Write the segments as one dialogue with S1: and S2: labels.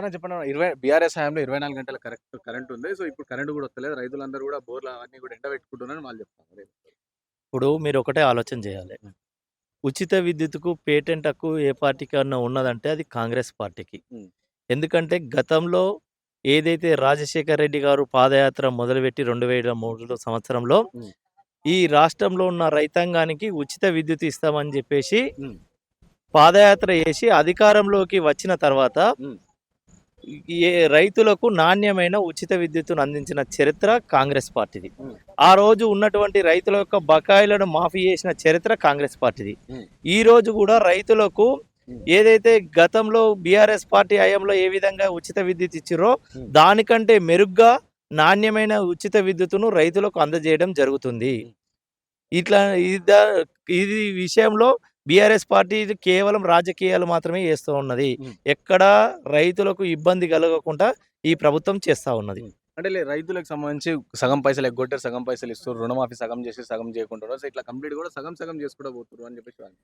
S1: సరే చెప్పండి ఇరవై బీఆర్ఎస్ హయాంలో ఇరవై నాలుగు గంటల కరెక్ట్ కరెంట్ ఉంది సో ఇప్పుడు కరెంట్ కూడా వస్తలేదు రైతులందరూ కూడా బోర్లు అవన్నీ కూడా ఎండ పెట్టుకుంటున్నారని వాళ్ళు చెప్తారు
S2: ఇప్పుడు మీరు ఒకటే ఆలోచన చేయాలి. ఉచిత విద్యుత్కు పేటెంట్ హక్కు ఏ పార్టీకి అన్నా ఉన్నదంటే అది కాంగ్రెస్ పార్టీకి. ఎందుకంటే గతంలో ఏదైతే రాజశేఖర రెడ్డి గారు పాదయాత్ర మొదలుపెట్టి రెండు వేల మూడు సంవత్సరంలో. ఈ రాష్ట్రంలో ఉన్న రైతాంగానికి ఉచిత విద్యుత్ ఇస్తామని చెప్పేసి. పాదయాత్ర చేసి అధికారంలోకి వచ్చిన తర్వాత. ఏ రైతులకు నాణ్యమైన ఉచిత విద్యుత్తును అందించిన చరిత్ర కాంగ్రెస్ పార్టీది. ఆ రోజు ఉన్నటువంటి రైతుల యొక్క బకాయిలను మాఫీ చేసిన చరిత్ర కాంగ్రెస్ పార్టీది. ఈ రోజు కూడా రైతులకు ఏదైతే గతంలో బీఆర్ఎస్ పార్టీ హయాంలో ఏ విధంగా ఉచిత విద్యుత్ ఇచ్చిరో దానికంటే మెరుగ్గా నాణ్యమైన ఉచిత విద్యుత్తును రైతులకు అందజేయడం జరుగుతుంది. ఇట్లా ఇది విషయంలో బీఆర్ఎస్ పార్టీ కేవలం రాజకీయాలు మాత్రమే చేస్తూ ఉన్నది. ఎక్కడ రైతులకు ఇబ్బంది కలగకుండా ఈ ప్రభుత్వం చేస్తా ఉన్నది.
S1: అంటే రైతులకు సంబంధించి సగం పైసలు ఎగ్గొట్టారు సగం పైసలు ఇస్తారు రుణమాఫీ సగం చేసి సగం చేయకుంటారు సో ఇట్లా కంప్లీట్ కూడా సగం సగం చేసుకుంటూ పోతున్నారు అని చెప్పేసి.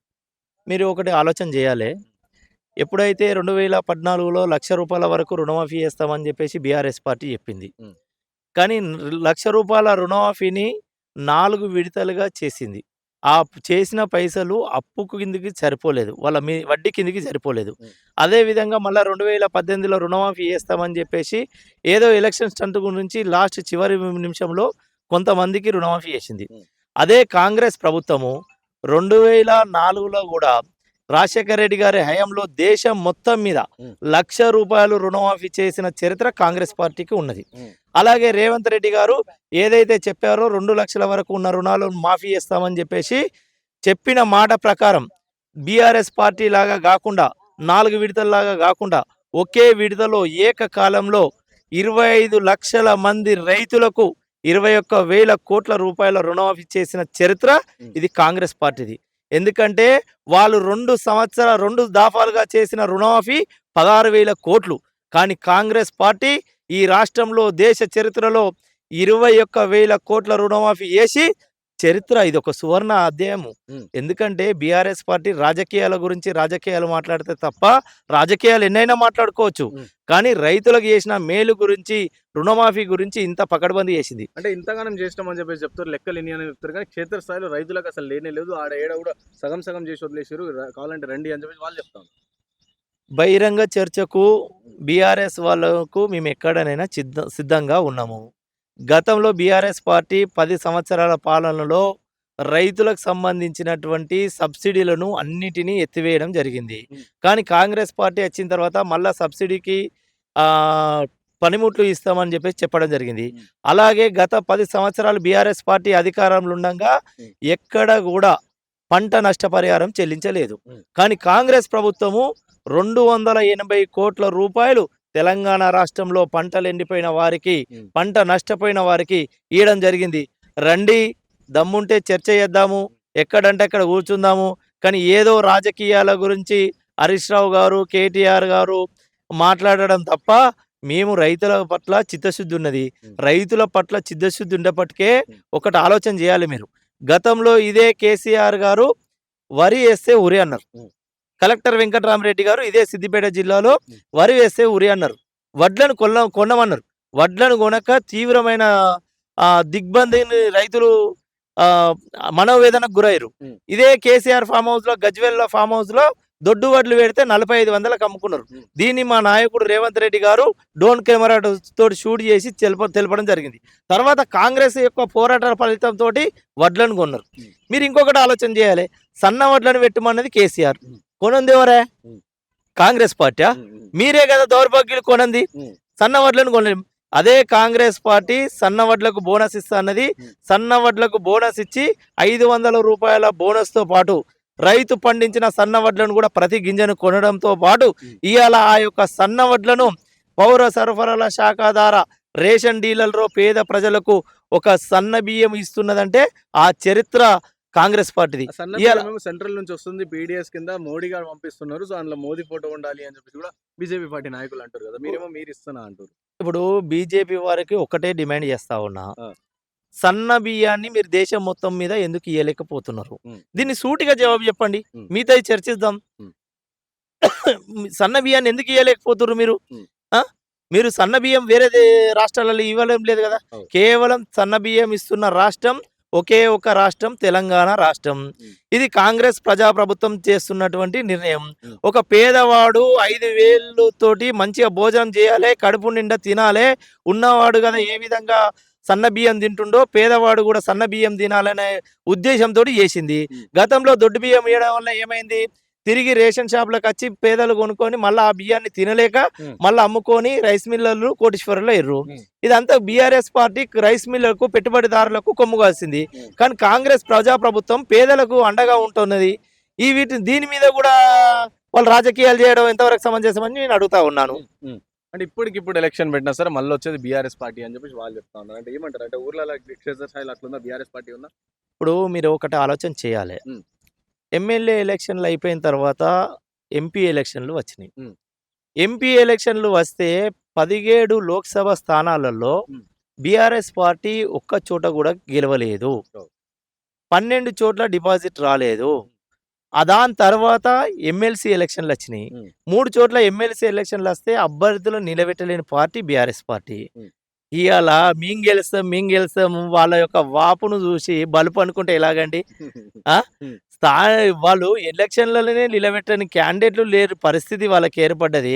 S2: మీరు ఒకటి ఆలోచన చేయాలి. ఎప్పుడైతే రెండు వేల పద్నాలుగులో లక్ష రూపాయల వరకు రుణమాఫీ చేస్తామని చెప్పేసి బీఆర్ఎస్ పార్టీ చెప్పింది. కానీ లక్ష రూపాయల రుణమాఫీని నాలుగు విడతలుగా చేసింది. ఆ చేసిన పైసలు అప్పు కిందికి సరిపోలేదు వాళ్ళ మీ వడ్డీ కిందికి సరిపోలేదు
S1: ఉం.
S2: అదే విధంగా మళ్ళీ రెండు వేల పద్దెనిమిదిలో రుణమాఫీ చేస్తామని చెప్పేసి ఏదో ఎలక్షన్ స్టంట్ గురించి లాస్ట్ చివరి నిమిషంలో కొంతమందికి రుణమాఫీ చేసింది. అదే కాంగ్రెస్ ప్రభుత్వము రెండు వేల నాలుగులో కూడా రాజశేఖర రెడ్డి గారి హయాంలో దేశం మొత్తం మీద. లక్ష రూపాయలు రుణమాఫీ చేసిన చరిత్ర కాంగ్రెస్ పార్టీకి ఉన్నది. అలాగే రేవంత్ రెడ్డి గారు ఏదైతే చెప్పారో రెండు లక్షల వరకు ఉన్న రుణాలు మాఫీ చేస్తామని చెప్పేసి చెప్పిన మాట ప్రకారం బీఆర్ఎస్ పార్టీ లాగా కాకుండా నాలుగు విడతల్లాగా కాకుండా ఒకే విడతలో ఏకకాలంలో ఇరవై ఐదు లక్షల మంది రైతులకు ఇరవై ఒక్క వేల కోట్ల రూపాయల రుణమాఫీ చేసిన చరిత్ర. ఇది కాంగ్రెస్ పార్టీది ఎందుకంటే వాళ్ళు రెండు సంవత్సరాల రెండు దాఫాలుగా చేసిన రుణమాఫీ పదహారు వేల కోట్లు. కానీ కాంగ్రెస్ పార్టీ ఈ రాష్ట్రంలో దేశ చరిత్రలో ఇరవై ఒక్క వేల కోట్ల రుణమాఫీ చేసి చరిత్ర ఇది ఒక సువర్ణ అధ్యాయము. ఎందుకంటే బీఆర్ఎస్ పార్టీ రాజకీయాల గురించి రాజకీయాలు మాట్లాడితే తప్ప రాజకీయాలు ఎన్నైనా మాట్లాడుకోవచ్చు. కానీ రైతులకు చేసిన మేలు గురించి రుణమాఫీ గురించి ఇంత పకడ్బందీ చేసింది.
S1: అంటే ఇంతగానం చేసినాం అని చెప్పేసి చెప్తారు లెక్కలు ఎన్ని అని చెప్తారు. కానీ క్షేత్రస్థాయిలో రైతులకు అసలు లేనే లేదు. ఆడ ఏడ కూడా సగం సగం చేసి వదిలేసారు కావాలంటే రండి అని చెప్పేసి వాళ్ళు చెప్తాను
S2: బహిరంగ చర్చకు బీఆర్ఎస్ వాళ్ళకు మేము ఎక్కడనైనా సిద్ధ సిద్ధంగా ఉన్నాము. గతంలో బీఆర్ఎస్ పార్టీ పది సంవత్సరాల పాలనలో రైతులకు సంబంధించినటువంటి సబ్సిడీలను అన్నిటినీ ఎత్తివేయడం జరిగింది. కానీ కాంగ్రెస్ పార్టీ వచ్చిన తర్వాత మళ్ళా సబ్సిడీకి పనిముట్లు ఇస్తామని చెప్పేసి చెప్పడం జరిగింది. అలాగే గత పది సంవత్సరాలు బీఆర్ఎస్ పార్టీ అధికారంలో ఉండగా. ఎక్కడ కూడా పంట నష్టపరిహారం చెల్లించలేదు. కానీ కాంగ్రెస్ ప్రభుత్వము రెండు వందల ఎనభై కోట్ల రూపాయలు తెలంగాణ రాష్ట్రంలో పంటలు ఎండిపోయిన వారికి. పంట నష్టపోయిన వారికి ఇవ్వడం జరిగింది రండి దమ్ముంటే చర్చ చేద్దాము ఎక్కడంటే అక్కడ కూర్చుందాము కానీ ఏదో రాజకీయాల గురించి హరీష్ రావు గారు కేటీఆర్ గారు మాట్లాడడం తప్ప మేము రైతుల పట్ల చిత్తశుద్ధి ఉన్నది. రైతుల పట్ల చిత్తశుద్ధి ఉండేప్పటికే. ఒకటి ఆలోచన చేయాలి మీరు గతంలో ఇదే కేసీఆర్ గారు వరి వేస్తే ఉరి అన్నారు. కలెక్టర్ వెంకటరామరెడ్డి గారు ఇదే సిద్దిపేట జిల్లాలో. వరి వేస్తే ఉరి అన్నారు వడ్లను కొన్న కొనమన్నారు వడ్లను కొనక తీవ్రమైన దిగ్బంధిని రైతులు మనోవేదనకు గురయ్యారు. ఇదే కేసీఆర్ ఫామ్ హౌస్లో గజ్వెల్ ఫామ్ హౌస్లో దొడ్డు వడ్లు పెడితే నలభై ఐదు వందలకు అమ్ముకున్నారు. దీన్ని మా నాయకుడు రేవంత్ రెడ్డి గారు డ్రోన్ కెమెరా తోటి షూట్ చేసి తెలప తెలపడం జరిగింది తర్వాత కాంగ్రెస్ యొక్క పోరాటాల ఫలితంతో వడ్లను కొన్నారు. మీరు ఇంకొకటి ఆలోచన చేయాలి సన్న వడ్లను పెట్టమన్నది కేసీఆర్ కొనంది ఎవరే. కాంగ్రెస్ పార్టీ మీరే కదా దౌర్భాగ్యులు కొనంది. సన్న వడ్లను కొనలేం అదే కాంగ్రెస్ పార్టీ సన్న వడ్లకు బోనస్ ఇస్తా అన్నది. సన్న వడ్లకు బోనస్ ఇచ్చి ఐదు వందల రూపాయల బోనస్తో పాటు రైతు పండించిన సన్న వడ్లను కూడా ప్రతి గింజను కొనడంతో పాటు. ఇవాళ ఆ యొక్క సన్న వడ్లను పౌర సరఫరాల శాఖ ద్వారా రేషన్ డీలర్లో పేద ప్రజలకు ఒక సన్న బియ్యం ఇస్తున్నదంటే ఆ చరిత్ర కాంగ్రెస్ పార్టీది
S1: సెంట్రల్ నుంచి వస్తుంది పీడిఎస్ కింద మోడీ గారు పంపిస్తున్నారు సో అందులో మోదీ ఫోటో ఉండాలి అని చెప్పేసి కూడా బీజేపీ పార్టీ నాయకులు అంటారు కదా మీరేమో మీరు ఇస్తున్నా అంటారు
S2: ఇప్పుడు బీజేపీ వారికి ఒకటే డిమాండ్ చేస్తా ఉన్నా. సన్న బియ్యాన్ని మీరు దేశం మొత్తం మీద ఎందుకు ఇవ్వలేకపోతున్నారు. దీన్ని సూటిగా జవాబు చెప్పండి. మీతో చర్చిద్దాం. సన్న బియ్యాన్ని ఎందుకు ఇవ్వలేకపోతున్నారు మీరు. మీరు సన్న బియ్యం వేరే రాష్ట్రాలలో ఇవ్వలేం లేదు కదా. కేవలం సన్న బియ్యం ఇస్తున్న రాష్ట్రం ఒకే ఒక రాష్ట్రం తెలంగాణ రాష్ట్రం. ఇది కాంగ్రెస్ ప్రజాప్రభుత్వం చేస్తున్నటువంటి నిర్ణయం. ఒక పేదవాడు ఐదు వేలు తోటి మంచిగా భోజనం చేయాలి కడుపు నిండా తినాలి ఉన్నవాడు కదా ఏ విధంగా సన్న బియ్యం తింటుండో పేదవాడు కూడా సన్న బియ్యం తినాలనే ఉద్దేశంతో చేసింది. గతంలో దొడ్డు బియ్యం ఇవ్వడం వల్ల ఏమైంది తిరిగి రేషన్ షాపులకు వచ్చి పేదలు కొనుక్కొని మళ్ళీ ఆ బియ్యాన్ని తినలేక. మళ్ళీ అమ్ముకొని రైస్ మిల్లర్లు కోటీశ్వరులు
S1: ఉమ్.
S2: ఇదంతా బీఆర్ఎస్ పార్టీ రైస్ మిల్లర్లకు పెట్టుబడిదారులకు కొమ్ము కాసింది. కానీ కాంగ్రెస్ ప్రజాప్రభుత్వం పేదలకు అండగా ఉంటున్నది ఈ వీటి దీని మీద కూడా వాళ్ళు రాజకీయాలు చేయడం ఎంతవరకు సమంజసమని నేను అడుగుతా ఉన్నాను.
S1: అంటే ఇప్పటికి ఇప్పుడు ఎలక్షన్ పెట్టినా సరే మళ్ళీ వచ్చేది బీఆర్ఎస్ పార్టీ అని చెప్పేసి వాళ్ళు చెప్తా ఉన్నారు అంటే ఏమంటారు అంటే ఊర్లలో అట్లుందా బీఆర్ఎస్ పార్టీ ఉందా
S2: ఇప్పుడు మీరు ఒకటి ఆలోచన చేయాలి. ఎమ్మెల్యే ఎలక్షన్లు అయిపోయిన తర్వాత ఎంపీ ఎలక్షన్లు వచ్చినాయి. ఎంపీ ఎలక్షన్లు వస్తే పదిహేడు లోక్సభ స్థానాలలో. బీఆర్ఎస్ పార్టీ ఒక్క చోట కూడా గెలవలేదు. పన్నెండు చోట్ల డిపాజిట్ రాలేదు దాని తర్వాత ఎమ్మెల్సీ ఎలక్షన్లు వచ్చినాయి. మూడు చోట్ల ఎమ్మెల్సీ ఎలక్షన్లు వస్తే అభ్యర్థులు నిలబెట్టలేని పార్టీ బీఆర్ఎస్ పార్టీ. ఇవాళ మేము గెలుస్తాం మేము గెలుస్తాం వాళ్ళ యొక్క వాపును చూసి బలుపు అనుకుంటే ఎలాగండి స్థా వాళ్ళు ఎలక్షన్లలోనే నిలబెట్టని క్యాండిడేట్లు లేరు పరిస్థితి వాళ్ళకి ఏర్పడ్డది.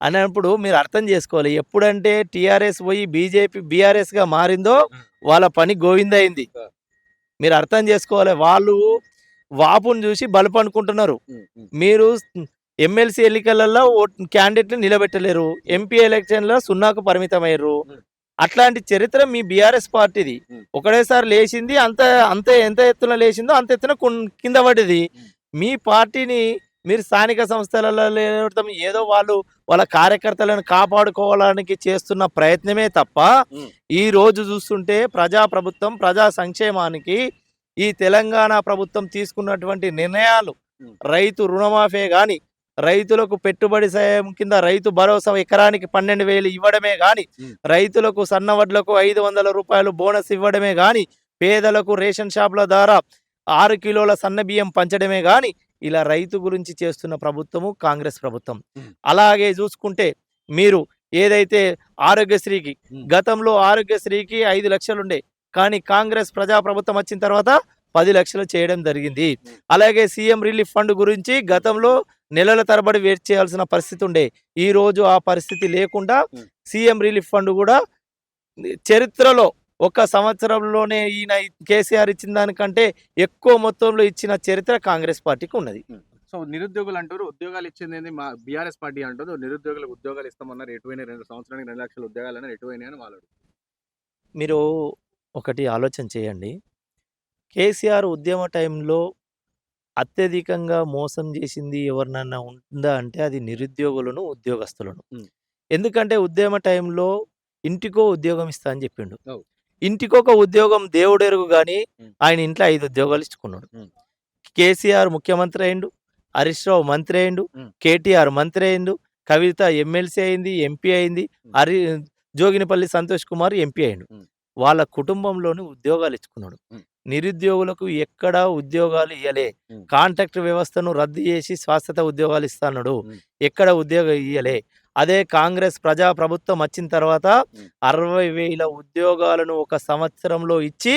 S2: అన్నప్పుడు మీరు అర్థం చేసుకోవాలి. ఎప్పుడంటే టీఆర్ఎస్ పోయి బీజేపీ బీఆర్ఎస్గా మారిందో వాళ్ళ పని గోవిందైంది మీరు అర్థం చేసుకోవాలి. వాళ్ళు వాపును చూసి బలుపు అనుకుంటున్నారు మీరు ఎమ్మెల్సీ ఎన్నికలలో క్యాండిడేట్లు నిలబెట్టలేరు. ఎంపీ ఎలక్షన్లో సున్నాకు పరిమితమయ్యారు. అట్లాంటి చరిత్ర మీ బీఆర్ఎస్ పార్టీది. ఒకటేసారి లేచింది అంత అంత ఎంత ఎత్తున లేచిందో అంత ఎత్తున కింద
S1: Hmm.
S2: మీ పార్టీని మీరు స్థానిక సంస్థలలో లేవటం ఏదో వాళ్ళు వాళ్ళ కార్యకర్తలను కాపాడుకోవడానికి చేస్తున్న ప్రయత్నమే తప్ప. ఈ రోజు చూస్తుంటే ప్రజా ప్రభుత్వం ప్రజా సంక్షేమానికి ఈ తెలంగాణ ప్రభుత్వం తీసుకున్నటువంటి నిర్ణయాలు. రైతు రుణమాఫీ కానీ రైతులకు పెట్టుబడి సాయం కింద రైతు భరోసా ఎకరానికి పన్నెండు వేలు ఇవ్వడమే కానీ. రైతులకు సన్నవడ్లకు ఐదు వందల రూపాయలు బోనస్ ఇవ్వడమే కానీ పేదలకు రేషన్ షాపుల ద్వారా ఆరు కిలోల సన్న బియ్యం పంచడమే కానీ ఇలా రైతు గురించి చేస్తున్న ప్రభుత్వము కాంగ్రెస్ ప్రభుత్వం. అలాగే చూసుకుంటే మీరు ఏదైతే ఆరోగ్యశ్రీకి. గతంలో ఆరోగ్యశ్రీకి ఐదు లక్షలుండే కానీ కాంగ్రెస్ ప్రజా ప్రభుత్వం వచ్చిన తర్వాత పది లక్షలు చేయడం జరిగింది. అలాగే సీఎం రిలీఫ్ ఫండ్ గురించి గతంలో నెలల తరబడి వెయిట్ చేయాల్సిన పరిస్థితి ఉండే. ఈ రోజు ఆ పరిస్థితి లేకుండా. సీఎం రిలీఫ్ ఫండ్ కూడా చరిత్రలో ఒక సంవత్సరంలోనే ఈయన కేసీఆర్ ఇచ్చిన దానికంటే ఎక్కువ మొత్తంలో ఇచ్చిన చరిత్ర కాంగ్రెస్ పార్టీకి ఉన్నది.
S1: సో నిరుద్యోగులు అంటారు ఉద్యోగాలు ఇచ్చింది మా బీఆర్ఎస్ పార్టీ అంటారు నిరుద్యోగులకు ఉద్యోగాలు ఇస్తామన్నారు ఎటువైనా రెండు సంవత్సరానికి రెండు లక్షల ఉద్యోగాలు అన్నారు ఎటువైనా అని వాళ్ళు.
S2: మీరు ఒకటి ఆలోచన చేయండి. కేసీఆర్ ఉద్యమ టైంలో అత్యధికంగా మోసం చేసింది ఎవరినన్నా ఉందా అంటే అది నిరుద్యోగులను ఉద్యోగస్తులను. ఎందుకంటే ఉద్యమ టైంలో ఇంటికో ఉద్యోగం ఇస్తా అని చెప్పిండు. ఇంటికొక ఉద్యోగం దేవుడెరుగు కానీ. ఆయన ఇంట్లో ఐదు ఉద్యోగాలు ఇచ్చుకున్నాడు. కేసీఆర్ ముఖ్యమంత్రి అయిండు హరీష్ రావు మంత్రి అయిండు. కేటీఆర్ మంత్రి అయిండు కవిత ఎమ్మెల్సీ అయింది ఎంపీ అయింది. హరి జోగినిపల్లి సంతోష్ కుమార్ ఎంపీ అయిండు. వాళ్ళ కుటుంబంలోని ఉద్యోగాలు ఇచ్చుకున్నాడు. నిరుద్యోగులకు ఎక్కడా ఉద్యోగాలు ఇయ్యలే. కాంట్రాక్ట్ వ్యవస్థను రద్దు చేసి శాశ్వత ఉద్యోగాలు ఇస్తాడు
S1: ఉమ్.
S2: ఎక్కడ ఉద్యోగం ఇయ్యలే అదే కాంగ్రెస్ ప్రజా ప్రభుత్వం వచ్చిన తర్వాత. అరవై వేల ఉద్యోగాలను ఒక సంవత్సరంలో ఇచ్చి.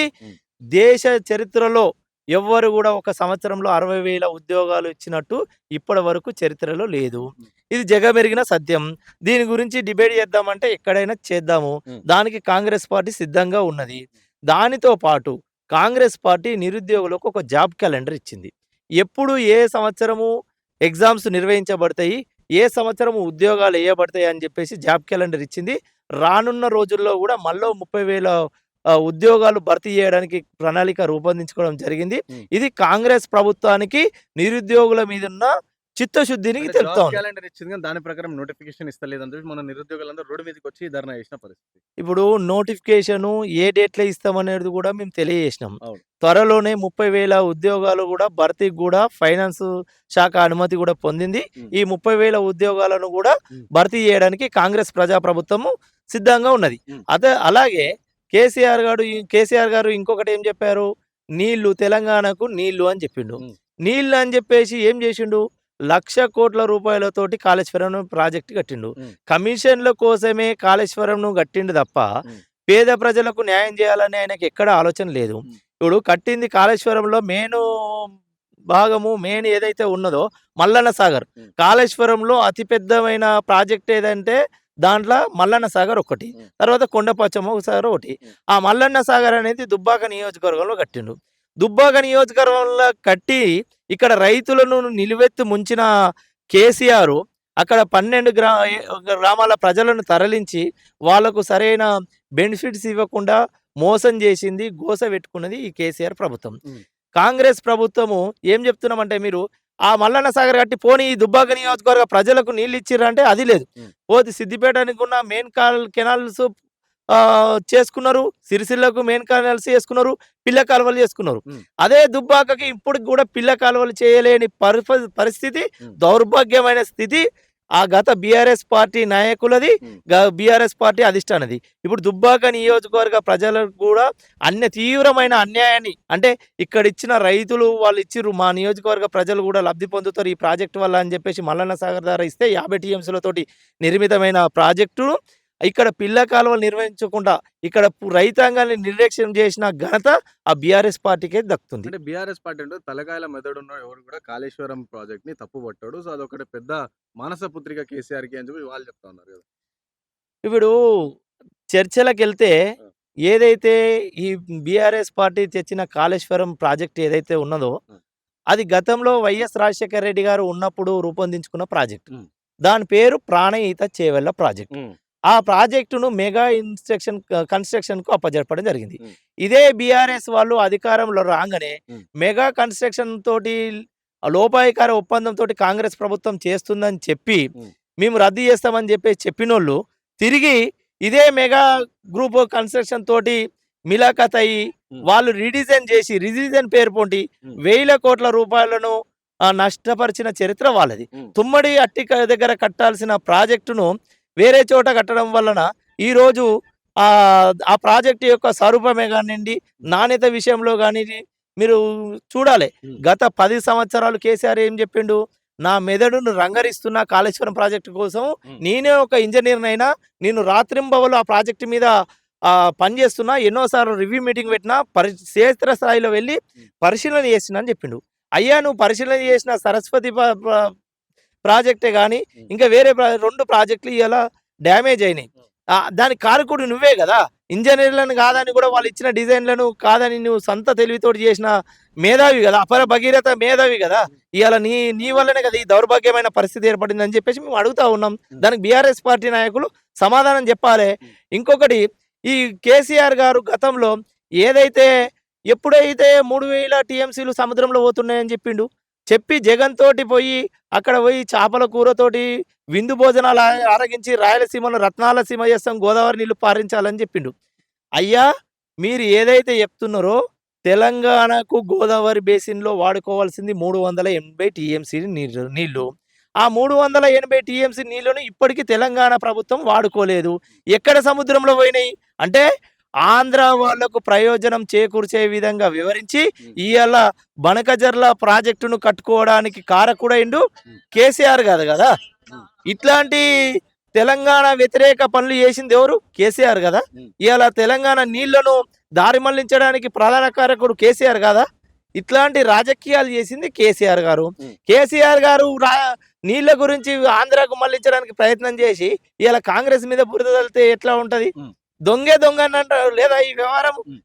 S2: దేశ చరిత్రలో ఎవ్వరు కూడా ఒక సంవత్సరంలో అరవై వేల ఉద్యోగాలు ఇచ్చినట్టు ఇప్పటి వరకు చరిత్రలో లేదు. ఇది జగమెరిగిన సత్యం దీని గురించి డిబేట్ చేద్దామంటే ఎక్కడైనా చేద్దాము. దానికి కాంగ్రెస్ పార్టీ సిద్ధంగా ఉన్నది దానితో పాటు కాంగ్రెస్ పార్టీ నిరుద్యోగులకు ఒక జాబ్ క్యాలెండర్ ఇచ్చింది. ఎప్పుడు ఏ సంవత్సరము ఎగ్జామ్స్ నిర్వహించబడతాయి ఏ సంవత్సరము ఉద్యోగాలు వేయబడతాయి అని చెప్పేసి జాబ్ క్యాలెండర్ ఇచ్చింది. రానున్న రోజుల్లో కూడా మళ్ళీ ముప్పై వేల ఉద్యోగాలు భర్తీ చేయడానికి ప్రణాళిక రూపొందించుకోవడం జరిగింది. ఇది కాంగ్రెస్ ప్రభుత్వానికి నిరుద్యోగుల మీద ఉన్న చిత్తశుద్ధిని తెలుపుతా
S1: క్యాలెండర్ ఇచ్చింది కానీ దాని ప్రకారం నోటిఫికేషన్ ఇస్తలేదు చెప్పి మన నిరుద్యోగులందరూ రోడ్డు మీదకి వచ్చి ధర్నా చేసిన పరిస్థితి
S2: ఇప్పుడు నోటిఫికేషన్ ఏ డేట్లో ఇస్తామనేది కూడా మేము తెలియజేసినాం. త్వరలోనే ముప్పై వేల ఉద్యోగాలు కూడా భర్తీకి కూడా ఫైనాన్స్ శాఖ అనుమతి కూడా పొందింది. ఈ ముప్పై వేల ఉద్యోగాలను కూడా. భర్తీ చేయడానికి కాంగ్రెస్ ప్రజా ప్రభుత్వము సిద్ధంగా ఉన్నది. అదే అలాగే కేసీఆర్ గారు కేసీఆర్ గారు ఇంకొకటి ఏం చెప్పారు నీళ్ళు తెలంగాణకు నీళ్ళు అని చెప్పిండు. నీళ్ళు అని చెప్పేసి ఏం చేసిండు లక్ష కోట్ల రూపాయలతోటి కాళేశ్వరం ప్రాజెక్ట్ కట్టిండు. కమిషన్ల కోసమే కాళేశ్వరంను కట్టిండు తప్ప. పేద ప్రజలకు న్యాయం చేయాలని ఆయనకి ఎక్కడ ఆలోచన లేదు. ఇప్పుడు కట్టింది కాళేశ్వరంలో మెయిన్ భాగము మెయిన్ ఏదైతే ఉన్నదో మల్లన్న సాగర్. కాళేశ్వరంలో అతిపెద్దమైన ప్రాజెక్ట్ ఏదంటే దాంట్లో మల్లన్న సాగర్ ఒకటి. తర్వాత కొండపచ్చమ్మ సాగర్ ఒకటి. ఆ మల్లన్న సాగర్ అనేది దుబ్బాక నియోజకవర్గంలో కట్టిండు దుబ్బాక నియోజకవర్గంలో కట్టి ఇక్కడ రైతులను నిలువెత్తు ముంచిన కేసీఆర్ అక్కడ పన్నెండు గ్రా గ్రామాల ప్రజలను తరలించి వాళ్ళకు సరైన బెనిఫిట్స్ ఇవ్వకుండా మోసం చేసింది గోస పెట్టుకున్నది ఈ కేసీఆర్ ప్రభుత్వం. కాంగ్రెస్ ప్రభుత్వము ఏం చెప్తున్నామంటే మీరు ఆ మల్లన్న సాగర్ కట్టి పోనీ ఈ దుబ్బాక నియోజకవర్గ ప్రజలకు నీళ్ళు ఇచ్చిర్రంటే అది లేదు. పోతే సిద్దిపేటనికి ఉన్న మెయిన్ కాల్ కెనాల్స్ చేసుకున్నారు సిరిసిల్లకు మెయిన్ కాలువలు చేసుకున్నారు పిల్ల కాలువలు చేసుకున్నారు. అదే దుబ్బాకకి ఇప్పుడు కూడా పిల్ల కాలువలు చేయలేని పరిస్థితి. దౌర్భాగ్యమైన స్థితి ఆ గత బీఆర్ఎస్ పార్టీ నాయకులది. బీఆర్ఎస్ పార్టీ అధిష్టానది ఇప్పుడు దుబ్బాక నియోజకవర్గ ప్రజలకు కూడా అన్య తీవ్రమైన అన్యాయాన్ని అంటే ఇక్కడ ఇచ్చిన రైతులు వాళ్ళు ఇచ్చిర్రు మా నియోజకవర్గ ప్రజలు కూడా లబ్ధి పొందుతారు ఈ ప్రాజెక్టు వల్ల అని చెప్పేసి మల్లన్న సాగర్ ద్వారా ఇస్తే యాభై టీఎంసీలతోటి నిర్మితమైన ప్రాజెక్టును ఇక్కడ పిల్ల కాలువలు నిర్వహించకుండా ఇక్కడ రైతాంగాన్ని నిర్లక్ష్యం చేసిన ఘనత ఆ బీఆర్ఎస్ పార్టీకే దక్కుతుంది
S1: అంటే బీఆర్ఎస్ పార్టీ అంటే తలకాయల మెదడు ఉన్న ఎవరు కూడా కాళేశ్వరం ప్రాజెక్ట్ని తప్పు పట్టాడు సో అదొకటి పెద్ద మానస పుత్రిక కేసీఆర్కి అని చెప్పి వాళ్ళు చెప్తా ఉన్నారు కదా
S2: ఇప్పుడు చర్చలకు వెళ్తే. ఏదైతే ఈ బీఆర్ఎస్ పార్టీ తెచ్చిన కాళేశ్వరం ప్రాజెక్ట్ ఏదైతే ఉన్నదో. అది గతంలో వైఎస్ రాజశేఖర రెడ్డి గారు ఉన్నప్పుడు రూపొందించుకున్న ప్రాజెక్ట్. దాని పేరు ప్రాణహిత చేవెళ్ళ ప్రాజెక్ట్. ఆ ప్రాజెక్టును మెగా ఇన్స్ట్రక్షన్ కన్స్ట్రక్షన్కు అప్పజెప్పడం జరిగింది. ఇదే బీఆర్ఎస్ వాళ్ళు అధికారంలో రాగానే. మెగా కన్స్ట్రక్షన్ తోటి లోపాయికార ఒప్పందం తోటి కాంగ్రెస్ ప్రభుత్వం చేస్తుందని చెప్పి. మేము రద్దు చేస్తామని చెప్పి చెప్పినోళ్ళు తిరిగి ఇదే మెగా గ్రూప్ కన్స్ట్రక్షన్ తోటి మిలాఖత్ అయ్యి. వాళ్ళు రీడిజైన్ చేసి రిజిజన్ పేరు పొంటి. వేల కోట్ల రూపాయలను నష్టపరిచిన చరిత్ర వాళ్ళది. తుమ్మడి అట్టి దగ్గర కట్టాల్సిన ప్రాజెక్టును వేరే చోట కట్టడం వలన ఈరోజు ఆ ఆ ప్రాజెక్టు యొక్క స్వరూపమే కానివ్వండి నాణ్యత విషయంలో కానీ మీరు చూడాలి. గత పది సంవత్సరాలు కేసీఆర్ ఏం చెప్పిండు నా మెదడును రంగరిస్తున్న కాళేశ్వరం ప్రాజెక్టు కోసం. నేనే ఒక ఇంజనీర్ అయినా నేను రాత్రింబవలు ఆ ప్రాజెక్టు మీద పనిచేస్తున్నా ఎన్నోసార్లు రివ్యూ మీటింగ్ పెట్టినా పరి క్షేత్ర స్థాయిలో వెళ్ళి. పరిశీలన చేస్తున్నా అని చెప్పిండు అయ్యా నువ్వు పరిశీలన చేసిన సరస్వతి ప్రాజెక్టే కానీ. ఇంకా వేరే రెండు ప్రాజెక్టులు ఇలా డ్యామేజ్ అయినాయి. దానికి కారకుడు నువ్వే కదా? ఇంజనీర్లను కాదని కూడా వాళ్ళు ఇచ్చిన డిజైన్లను కాదని నువ్వు సొంత తెలివితోటి చేసిన మేధావి కదా? అపర భగీరథ మేధావి కదా? ఇవాళ నీ నీ వల్లనే కదా ఈ దౌర్భాగ్యమైన పరిస్థితి ఏర్పడింది అని చెప్పేసి మేము అడుగుతా ఉన్నాం. దానికి బీఆర్ఎస్ పార్టీ నాయకులు సమాధానం చెప్పాలి. ఇంకొకటి ఈ కేసీఆర్ గారు గతంలో ఏదైతే ఎప్పుడైతే మూడు వేల టీఎంసీలు సముద్రంలో పోతున్నాయని చెప్పిండు చెప్పి జగన్ తోటి పోయి అక్కడ పోయి చేపల కూరతోటి విందు భోజనాలు ఆరగించి రాయలసీమను రత్నాల సీమ చేస్తాం గోదావరి నీళ్ళు పారించాలని చెప్పిండు. అయ్యా మీరు ఏదైతే చెప్తున్నారో తెలంగాణకు గోదావరి బేసిన్లో వాడుకోవాల్సింది మూడు వందల ఎనభై టీఎంసీ నీళ్ళు నీళ్ళు. ఆ మూడు వందల ఎనభై టీఎంసీ నీళ్ళను ఇప్పటికీ తెలంగాణ ప్రభుత్వం వాడుకోలేదు. ఎక్కడ సముద్రంలో పోయినాయి? అంటే ఆంధ్ర వాళ్ళకు ప్రయోజనం చేకూర్చే విధంగా వివరించి ఇవాళ బనకజర్ల ప్రాజెక్టును కట్టుకోవడానికి కారకుడైండు కేసీఆర్ కాదు? కదా ఇట్లాంటి తెలంగాణ వ్యతిరేక పనులు చేసింది ఎవరు? కేసీఆర్ కదా. ఇవాళ తెలంగాణ నీళ్ళను దారి మళ్ళించడానికి ప్రధాన కారకుడు కేసీఆర్ కదా? ఇట్లాంటి రాజకీయాలు చేసింది కేసీఆర్ గారు. కేసీఆర్ గారు నీళ్ళ గురించి ఆంధ్రాకు మళ్ళించడానికి ప్రయత్నం చేసి ఇలా కాంగ్రెస్ మీద బురద తలితే ఎట్లా ఉంటది. దొంగే దొంగ అని అంటారు లేదా ఈ వ్యవహారం